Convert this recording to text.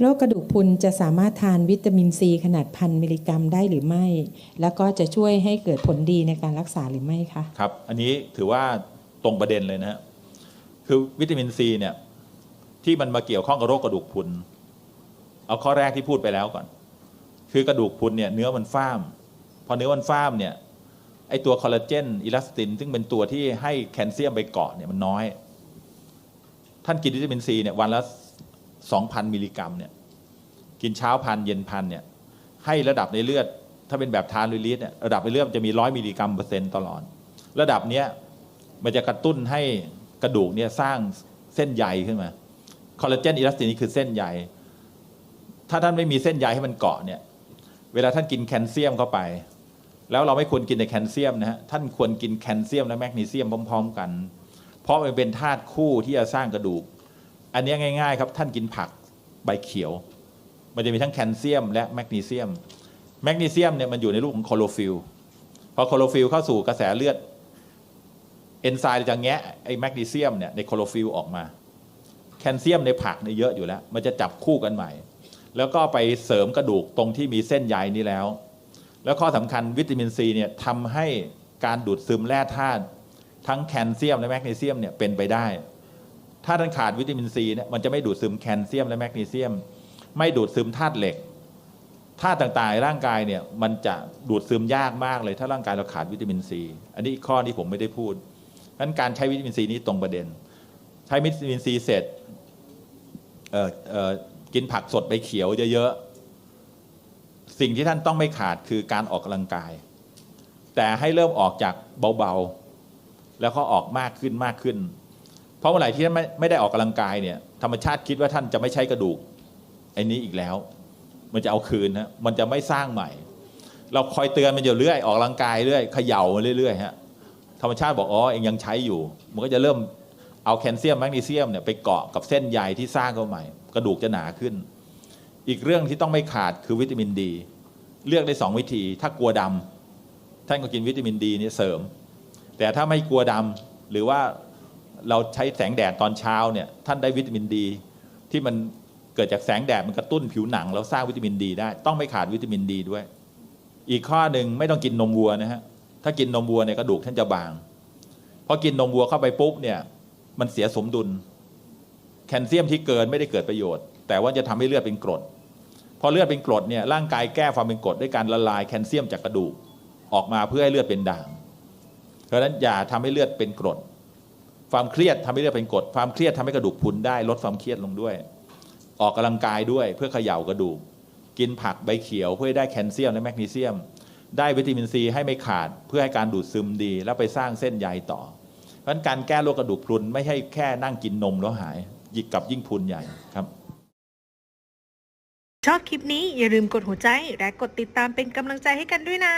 โรคกระดูกพุนจะสามารถทานวิตามินซีขนาดพันมิลลิกรัมได้หรือไม่ แล้วก็จะช่วยให้เกิดผลดีในการรักษาหรือไม่คะ ครับ อันนี้ถือว่าตรงประเด็นเลยนะ คือวิตามินซีเนี่ยที่มันมาเกี่ยวข้องกับโรคกระดูกพุน เอาข้อแรกที่พูดไปแล้วก่อน คือกระดูกพุนเนี่ยเนื้อมันฟ้าม พอเนื้อมันฟ้ามเนี่ยไอตัวคอลลาเจนอิลาสติน ซึ่งเป็นตัวที่ให้แคลเซียมไปเกาะเนี่ยมันน้อย ท่านกินวิตามินซีเนี่ยวันละ สองพันมิลลิกรัมเนี่ยกินเช้าพันเย็นพันเนี่ยให้ระดับในเลือด ถ้าเป็นแบบทานลิลิสเนี่ยระดับในเลือดจะมีร้อยมิลลิกรัมเปอร์เซ็นต์ตลอด ระดับเนี้ยมันจะกระตุ้นให้กระดูกเนี่ยสร้างเส้นใยขึ้นมาคอลลาเจนอิลาสตินนี่คือเส้นใยถ้าท่านไม่มีเส้นใยให้มันเกาะเนี่ยเวลาท่านกินแคลเซียมเข้าไป แล้วเราไม่ควรกินแต่แคลเซียมนะฮะท่านควรกินแคลเซียมและแมกนีเซียมพร้อม ๆ กัน เพราะมันเป็นธาตุคู่ที่จะสร้างกระดูก อันนี้ง่ายๆครับท่านกินผักใบเขียว มันจะมีทั้งแคลเซียม และแมกนีเซียม แมกนีเซียมเนี่ยมันอยู่ในรูปของโคโลฟิลพอโคโลฟิลเข้าสู่กระแสเลือดเอนไซม์จะแงะไอ้แมกนีเซียมเนี่ยในโคโลฟิลออกมา แคลเซียมในผักเนี่ยเยอะอยู่แล้ว มันจะจับคู่กันใหม่ แล้วก็ไปเสริมกระดูกตรงที่มีเส้นใยนี้แล้ว แล้วข้อสำคัญวิตามินซีเนี่ยทำให้การดูดซึมแร่ธาตุทั้งแคลเซียมและแมกนีเซียมเนี่ยเป็นไปได้ ถ้าท่านขาดวิตามินซีเนี่ยมันจะไม่ดูดซึมแคลเซียมและแมกนีเซียม ไม่ดูดซึมธาตุเหล็กธาตุต่างๆในร่างกายเนี่ยมันจะดูดซึมยากมากเลย ถ้าร่างกายเราขาดวิตามินซีอันนี้ข้อที่ผมไม่ได้พูดงั้นการใช้วิตามินซีนี้ตรงประเด็น ใช้วิตามินซีเสร็จเออเออกินผักสดใบเขียวเยอะๆสิ่งที่ท่านต้องไม่ขาดคือการออกกำลังกาย แต่ให้เริ่มออกจากเบาๆ แล้วก็ออกมากขึ้นมากขึ้น ราะเมื่อไหร่ที่ท่านไม่ไม่ได้ออกกำลังกายเนี่ยธรรมชาติคิดว่าท่านจะไม่ใช้กระดูกไอ้นี้อีกแล้ว มันจะเอาคืนนะมันจะไม่สร้างใหม่ เราคอยเตือนมันอยู่เรื่อยออกกำลังกายเรื่อยเขย่ามันเรื่อยๆฮะธรรมชาติบอกอ๋อเองยังใช้อยู่ มันก็จะเริ่มเอาแคลเซียมแมกนีเซียมเนี่ยไปเกาะกับเส้นใยที่สร้างเข้าใหม่ กระดูกจะหนาขึ้น อีกเรื่องที่ต้องไม่ขาดคือวิตามินดี เลือกได้สองวิธี ถ้ากลัวดำท่านก็กินวิตามินดีเนี่ยเสริม แต่ถ้าไม่กลัวดำหรือว่า เราใช้แสงแดดตอนเช้าเนี่ยท่านได้วิตามินดี ที่มันเกิดจากแสงแดดมันกระตุ้นผิวหนัง แล้วสร้างวิตามินดีได้ ต้องไม่ขาดวิตามินดีด้วย อีกข้อหนึ่งไม่ต้องกินนมวัวนะฮะถ้ากินนมวัวเนี่ยกระดูกท่านจะบางพอกินนมวัวเข้าไปปุ๊บเนี่ยมันเสียสมดุล แคลเซียมที่เกินไม่ได้เกิดประโยชน์ แต่ว่าจะทำให้เลือดเป็นกรด พอเลือดเป็นกรดเนี่ยร่างกายแก้ความเป็นกรดด้วยการละลายแคลเซียมจากกระดูกออกมาเพื่อให้เลือดเป็นด่าง เพราะฉะนั้นอย่าทำให้เลือดเป็นกรด ความเครียดทำให้เลือดเป็นกรดความเครียดทำให้กระดูกพุนได้ลดความเครียดลงด้วย ออกกำลังกายด้วยเพื่อเขย่ากระดูก กินผักใบเขียวเพื่อได้แคลเซียมและแมกนีเซียม ได้วิตามินซีให้ไม่ขาดเพื่อให้การดูดซึมดี แล้วไปสร้างเส้นใยต่อ เพราะฉะนั้นการแก้โรคกระดูกพรุนไม่ใช่แค่นั่งกินนมแล้วหายยิกกับยิ่งพุนใหญ่ครับชอบคลิปนี้อย่าลืมกดหัวใจและกดติดตามเป็นกำลังใจให้กันด้วยนะ